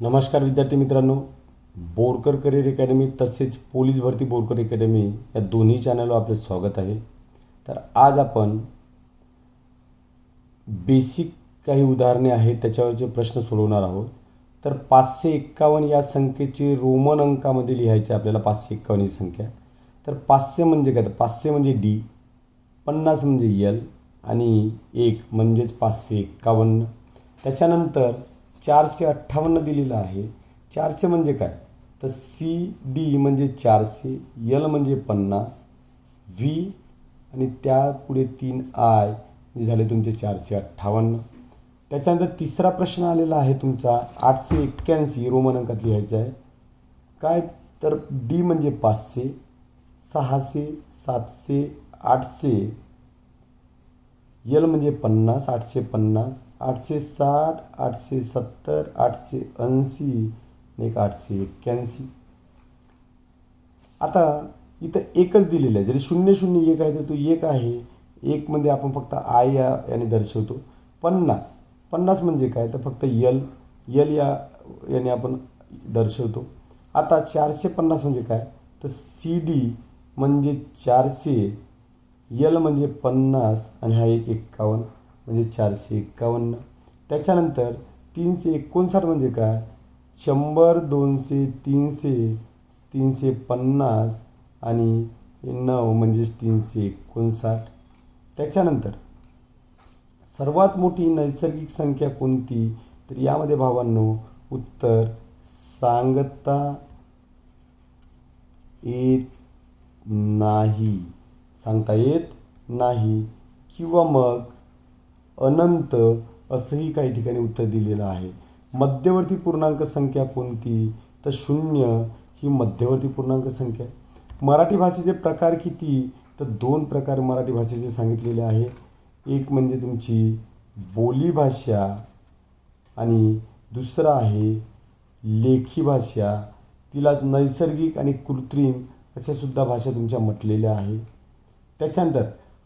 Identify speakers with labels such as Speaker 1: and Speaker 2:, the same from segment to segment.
Speaker 1: नमस्कार विद्यार्थी मित्रांनो. बोरकर करिअर अकॅडमी तसेच पोलीस भरती बोरकर अकॅडमी या दोन्ही चॅनलवर आपले स्वागत आहे. तर आज आपण बेसिक काही उदाहरणे आहेत त्याच्यावरचे प्रश्न सोडवणार आहोत. तर पाचशे एक्कावन्न या संख्येची रोमन अंकामध्ये लिहायचे आपल्याला पाचशे एक्कावन्न ही संख्या. तर पाचशे म्हणजे काय? तर पाचशे म्हणजे डी पन्नास म्हणजे यल आणि एक म्हणजेच पाचशे एक्कावन्न. त्याच्यानंतर चारशे अठ्ठावन्न दिलेलं आहे. चारशे म्हणजे काय? तर सी डी म्हणजे चारशे यल म्हणजे पन्नास व्ही आणि त्या पुढे तीन आय म्हणजे झाले तुमचे चारशे अठ्ठावन्न. त्याच्यानंतर तिसरा प्रश्न आलेला आहे तुमचा. आठशे एक्क्याऐंशी रोमन अंकात लिहायचा आहे. काय? तर डी म्हणजे पाचशे सहाशे सातशे आठशे यल म्हणजे पन्नास आठशे पन्नास आठशे साठ आठशे सत्तर आठशे ऐंशी एक आठशे एक्क्याऐंशी. आता इथं एकच दिलेलं आहे. जरी शून्य शून्य एक आहे तर तो एक आहे. एकमध्ये आपण फक्त आय या याने दर्शवतो. पन्नास. पन्नास म्हणजे काय? तर फक्त यल. यल या याने आपण दर्शवतो. आता चारशे पन्नास म्हणजे काय? तर सी डी म्हणजे चारशे यल म्हणजे पन्नास आणि हा एक एक्कावन्न म्हणजे चारशे एक्कावन्न त्याच्यानंतर तीनशे एकोणसाठ म्हणजे काय? शंभर दोनशे तीनशे तीनशे पन्नास आणि नऊ म्हणजेच तीनशे एकोणसाठ. त्याच्यानंतर सर्वात मोठी नैसर्गिक संख्या कोणती? तर यामध्ये भावांनो उत्तर सांगता येत नाही. सांगता येत नाही किंवा मग अनंत असंही काही ठिकाणी उत्तर दिलेलं आहे. मध्यवर्ती पूर्णांक संख्या कोणती? तर शून्य ही मध्यवर्ती पूर्णांक संख्या मराठी भाषेचे प्रकार किती? तर दोन प्रकार मराठी भाषेचे सांगितलेले आहे. एक म्हणजे तुमची बोलीभाषा आणि दुसरं आहे लेखी भाषा. तिला नैसर्गिक आणि कृत्रिम अशा सुद्धा भाषा तुमच्या म्हटलेल्या आहे. त्याच्यानंतर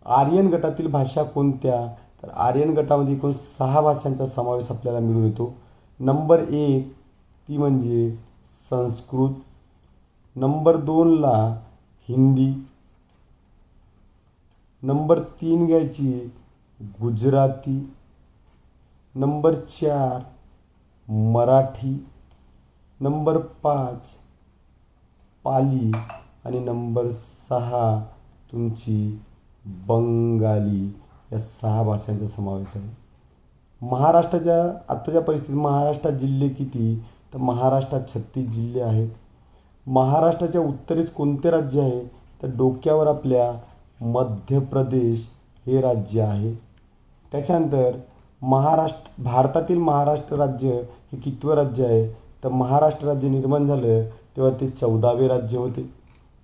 Speaker 1: आर्यन गटातील भाषा कोणत्या? तर आर्यन गटामध्ये एकूण सहा भाषांचा समावेश आपल्याला मिळून येतो. नंबर एक ती म्हणजे संस्कृत. नंबर दोनला हिंदी. नंबर तीन घ्यायची गुजराती. नंबर चार मराठी. नंबर पाच पाली. आणि नंबर सहा तुमची बंगाली या सहा भाषांचा समावेश आहे. महाराष्ट्राच्या आत्ताच्या परिस्थितीत महाराष्ट्रात जिल्हे किती? तर महाराष्ट्रात छत्तीस जिल्हे आहेत. महाराष्ट्राच्या उत्तरेस कोणते राज्य आहे? तर डोक्यावर आपल्या मध्य प्रदेश हे राज्य आहे. त्याच्यानंतर महाराष्ट्र भारतातील महाराष्ट्र राज्य हे कितवं राज्य आहे? तर महाराष्ट्र राज्य निर्माण झालं तेव्हा ते चौदावे राज्य होते.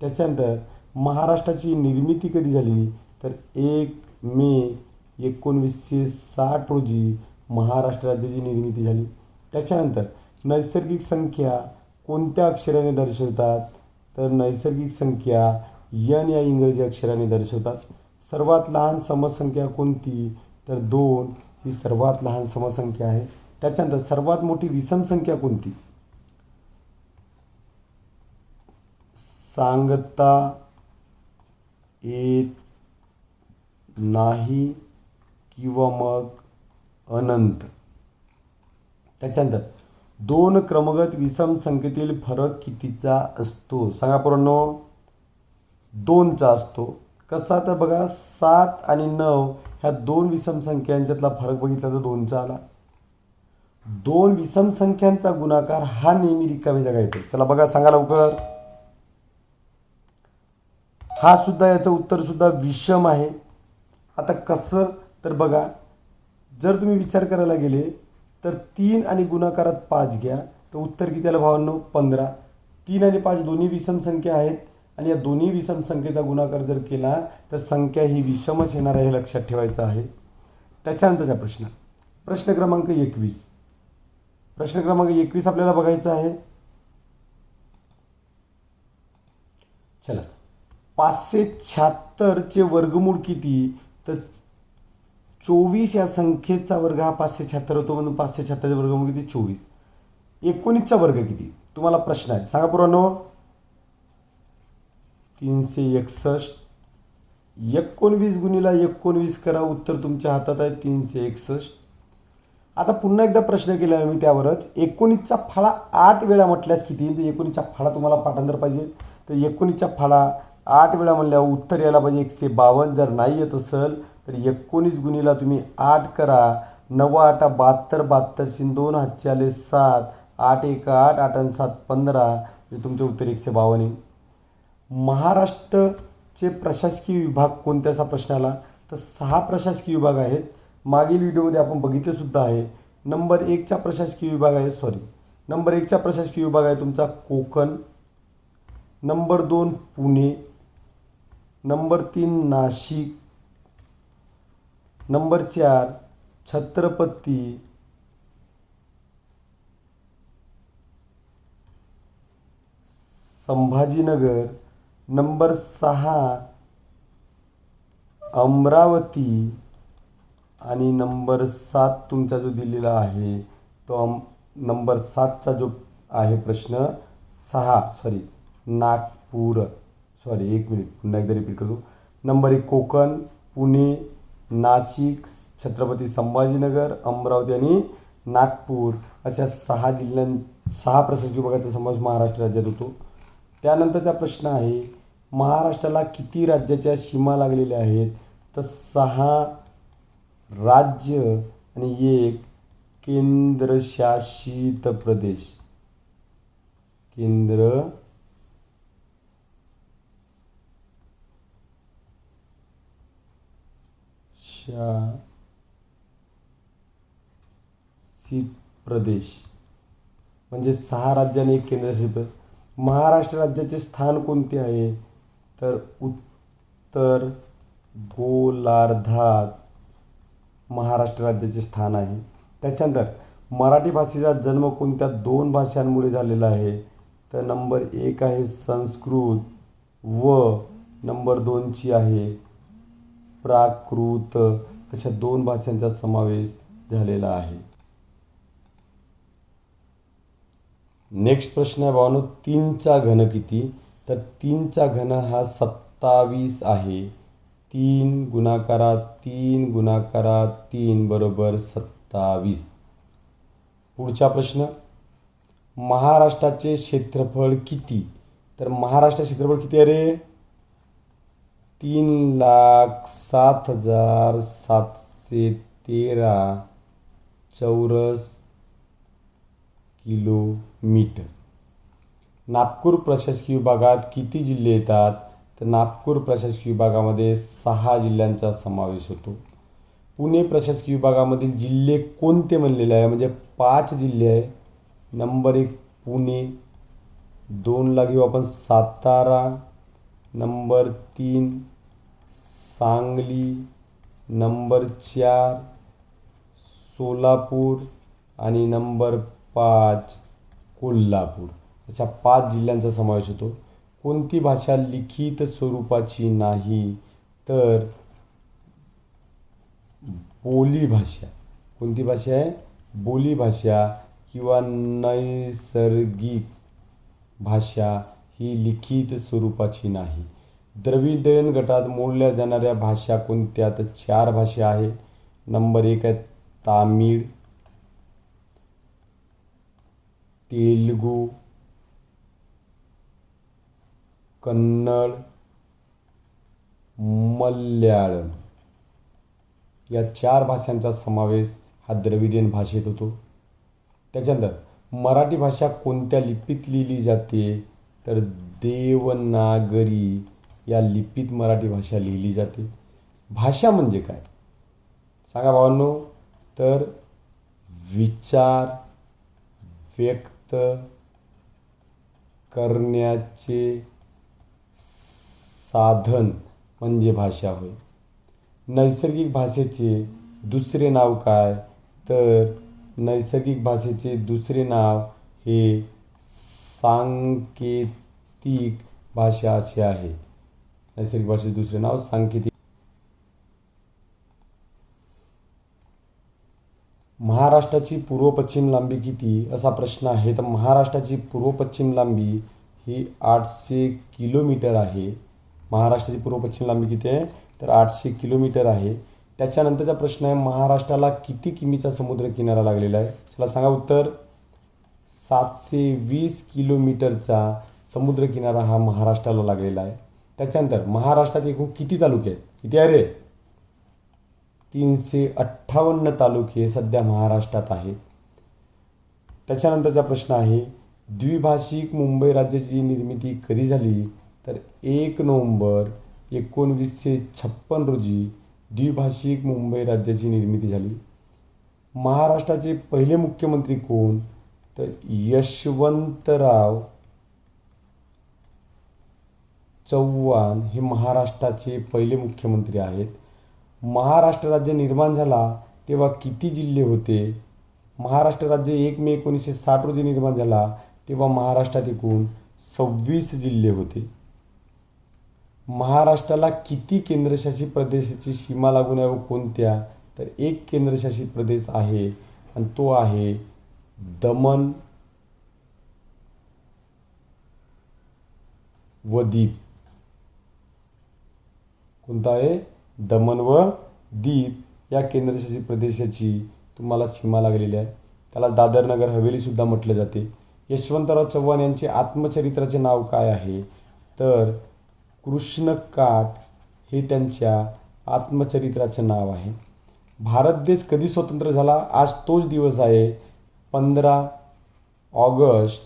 Speaker 1: त्याच्यानंतर महाराष्ट्राची निर्मिती कधी झाली? तर एक मे एकोणवीसशे साठ रोजी महाराष्ट्र राज्याची निर्मिती झाली. त्याच्यानंतर नैसर्गिक संख्या कोणत्या अक्षराने दर्शवतात? तर नैसर्गिक संख्या यन या इंग्रजी अक्षराने दर्शवतात. सर्वात लहान समसंख्या कोणती? तर दोन ही सर्वात लहान समसंख्या आहे. त्याच्यानंतर सर्वात मोठी विषम संख्या कोणती? सांगता येत नाही किंवा मग अनंत. त्याच्यानंतर दोन क्रमगत विषम संख्येतील फरक कितीचा असतो? सांगा पोरांनो. दोनचा असतो. कसा? तर बघा सात आणि नऊ ह्या दोन विषम संख्यांच्यातला फरक बघितला तर दोनचा आला. दोन विषम संख्यांचा गुणाकार हा नेहमी रिकामी जागा येतो. चला बघा सांगा लवकर. हा सुद्धा याचं उत्तर सुद्धा विषम आहे. आता कसं? तर बघा जर तुम्ही विचार करायला गेले तर तीन आणि गुणाकारात पाच घ्या. तर उत्तर किती आलं भावांनो? पंधरा. तीन आणि पाच दोन्ही विषम संख्या आहेत. आणि या दोन्ही विषम संख्येचा गुणाकार जर केला तर संख्या ही विषमच येणार आहे हे लक्षात ठेवायचं आहे. त्याच्यानंतरचा प्रश्न. प्रश्न क्रमांक एकवीस. प्रश्न क्रमांक एकवीस आपल्याला बघायचा आहे. चला. पाचशे शहात्तरचे वर्गमूळ किती? तर चोवीस या संख्येचा वर्ग हा पाचशे शहात्तर होतो म्हणून पाचशे शहात्तरचे वर्गमूळ किती? चोवीस. एकोणीसचा वर्ग किती? तुम्हाला प्रश्न आहे. सांगा पुरानो. तीनशे एकसष्ट. एकोणवीस गुणीला एकोणवीस करा उत्तर तुमच्या हातात आहे. तीनशे एकसष्ट. आता पुन्हा एकदा प्रश्न केला मी त्यावरच. एकोणीसचा फाळा आठ वेळा म्हटल्यास किती? तर एकोणीसचा फाळा तुम्हाला पाठांतर पाहिजे. तर एकोणीसचा फाळा आठ वेळा म्हणल्यावर उत्तर यायला पाहिजे एकशे बावन्न. जर नाही येत असेल तर एकोणीस गुणीला तुम्ही आठ करा. नऊ आठ बहात्तर बहात्तर शिन दोन हातचे आले सात आठ एक आठ आठ आणि सात पंधरा. म्हणजे तुमचे उत्तर एकशे बावन्न येईल महाराष्ट्रचे प्रशासकीय विभाग कोणत्या असा प्रश्न आला? तर सहा प्रशासकीय विभाग आहेत. मागील व्हिडिओमध्ये आपण बघितलेसुद्धा आहे. नंबर एकचा प्रशासकीय विभाग आहे सॉरी नंबर एकचा प्रशासकीय विभाग आहे तुमचा कोकण. नंबर दोन पुणे. नंबर तीन नाशिक. नंबर चार छत्रपती. संभाजीनगर. नंबर सहा अमरावती. आणि नंबर सात तुमचा जो दिलेला आहे तो अम नंबर सातचा जो आहे प्रश्न सहा सॉरी नागपूर. सॉरी एक मिनिट. पुन्हा एकदा रिपीट करतो. नंबर एक कोकण पुणे नाशिक छत्रपती संभाजीनगर अमरावती आणि नागपूर अशा सहा जिल्ह्यां सहा प्रशासकीय विभागाचा समावेश महाराष्ट्र राज्यात होतो. त्यानंतरचा प्रश्न आहे महाराष्ट्राला किती राज्याच्या सीमा लागलेल्या आहेत? तर सहा राज्य आणि एक केंद्रशासित प्रदेश. केंद्र शासित प्रदेश म्हणजे सहा राज्याने एक केंद्रशासित प्रदेश महाराष्ट्र राज्याचे स्थान कोणते आहे? तर उत्तर गोलार्धात महाराष्ट्र राज्याचे स्थान आहे. त्याच्यानंतर मराठी भाषेचा जन्म कोणत्या दोन भाषांमुळे झालेला आहे? तर नंबर एक आहे संस्कृत व नंबर दोनची आहे प्राकृत. अशा दोन भाषांचा समावेश झालेला आहे. नेक्स्ट प्रश्न आहे भावानो तीनचा घन किती? तर तीनचा घन हा सत्तावीस आहे. तीन गुणाकारात तीन गुणाकारात तीन बरोबर सत्तावीस. पुढचा प्रश्न महाराष्ट्राचे क्षेत्रफळ किती? तर महाराष्ट्र क्षेत्रफळ किती आहे रे? तीन लाख सात हजार सातशे तेरा चौरस किलोमीटर. नागपूर प्रशासकीय विभागात किती जिल्हे येतात? तर नागपूर प्रशासकीय विभागामध्ये सहा जिल्ह्यांचा समावेश होतो. पुणे प्रशासकीय विभागामधील जिल्हे कोणते म्हणलेले आहे? म्हणजे पाच जिल्हे आहे. नंबर एक पुणे दोनला घेऊ आपण सातारा नंबर तीन सांगली. नंबर चार सोलापूर. आणि नंबर पाच कोल्हापूर. अशा पाच जिल्ह्यांचा समावेश होतो. कोणती भाषा लिखित स्वरूपाची नाही तर बोलीभाषा कोणती भाषा आहे? बोलीभाषा किंवा नैसर्गिक भाषा ही लिखित स्वरूपाची नाही. द्रविडयन गटात मोडल्या जाणाऱ्या भाषा कोणत्या तर चार भाषा आहे नंबर एक आहे तामिळ तेलगू कन्नड मल्याळम. या चार भाषांचा समावेश हा द्रविडियन भाषेत होतो. त्याच्यानंतर मराठी भाषा कोणत्या लिपीत लिहिली जाते? तर देवनागरी या लिपीत मराठी भाषा लिहिली जाते. भाषा म्हणजे काय? सांगा भावांनो. तर विचार व्यक्त करण्याचे साधन म्हणजे भाषा होय. नैसर्गिक भाषेचे दुसरे नाव काय? तर नैसर्गिक भाषेचे दुसरे नाव हे सांकेतिक भाषा असे आहे. नैसर्गिक भाषेचे दुसरे नाव सांकेतिक. महाराष्ट्राची पूर्व पश्चिम लांबी किती? असा प्रश्न आहे. तर महाराष्ट्राची पूर्व पश्चिम लांबी ही आठशे किलोमीटर आहे. महाराष्ट्राची पूर्व पश्चिम लांबी किती आहे? तर आठशे किलोमीटर आहे. त्याच्यानंतरचा प्रश्न आहे महाराष्ट्राला किती किमीचा समुद्र किनारा लागलेला आहे? चला सांगा उत्तर. सातशे वीस किलोमीटरचा समुद्रकिनारा हा महाराष्ट्राला लागलेला आहे. त्याच्यानंतर महाराष्ट्रात एकूण किती तालुके आहेत? किती आहे रे? तीनशे अठ्ठावन्न तालुके सध्या महाराष्ट्रात आहेत. त्याच्यानंतरचा प्रश्न आहे द्विभाषिक मुंबई राज्याची निर्मिती कधी झाली? तर एक नोव्हेंबर एकोणवीसशे छप्पन रोजी द्विभाषिक मुंबई राज्याची निर्मिती झाली. महाराष्ट्राचे पहिले मुख्यमंत्री कोण? तर यशवंतराव चव्हाण हे महाराष्ट्राचे पहिले मुख्यमंत्री आहेत. महाराष्ट्र राज्य निर्माण झाला तेव्हा किती जिल्हे होते? महाराष्ट्र राज्य एक मे एकोणीसशे साठ रोजी निर्माण झाला तेव्हा महाराष्ट्रात एकूण सव्वीस जिल्हे होते. महाराष्ट्राला किती केंद्रशासित प्रदेशाची सीमा लागून आहे व कोणत्या? तर एक केंद्रशासित प्रदेश आहे आणि तो आहे दमन व दीप. कोणता आहे? दमन व दीप. या केंद्रशासित प्रदेशाची तुम्हाला सीमा लागलेली आहे. त्याला दादर नगर हवेलीसुद्धा म्हटलं जाते. यशवंतराव चव्हाण यांचे आत्मचरित्राचे नाव काय आहे? तर कृष्णकाठ हे त्यांच्या आत्मचरित्राचे नाव आहे. भारत देश कधी स्वतंत्र झाला? आज तोच दिवस आहे. पंधरा ऑगस्ट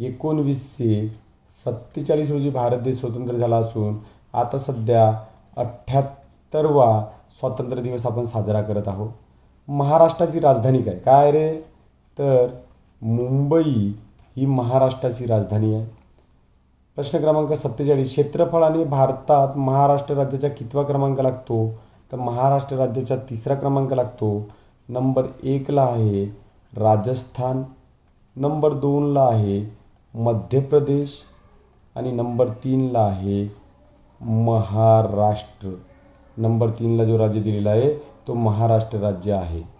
Speaker 1: एकोणवीसशे सत्तेचाळीस रोजी भारत देश स्वतंत्र झाला असून आता सध्या अठ्ठ्याहत्तरवा स्वातंत्र्य दिवस आपण साजरा करत आहोत. महाराष्ट्राची राजधानी काय? काय रे? तर मुंबई ही महाराष्ट्राची राजधानी आहे. प्रश्न क्रमांक सत्तेचाळीस क्षेत्रफळाने भारतात महाराष्ट्र राज्याचा कितवा क्रमांक लागतो? तर महाराष्ट्र राज्याचा तिसरा क्रमांक लागतो. नंबर एकला आहे राजस्थान नंबर दोनला आहे मध्य प्रदेश आणि नंबर तीनला आहे महाराष्ट्र. नंबर तीनला जो राज्य दिलेला आहे तो महाराष्ट्र राज्य आहे.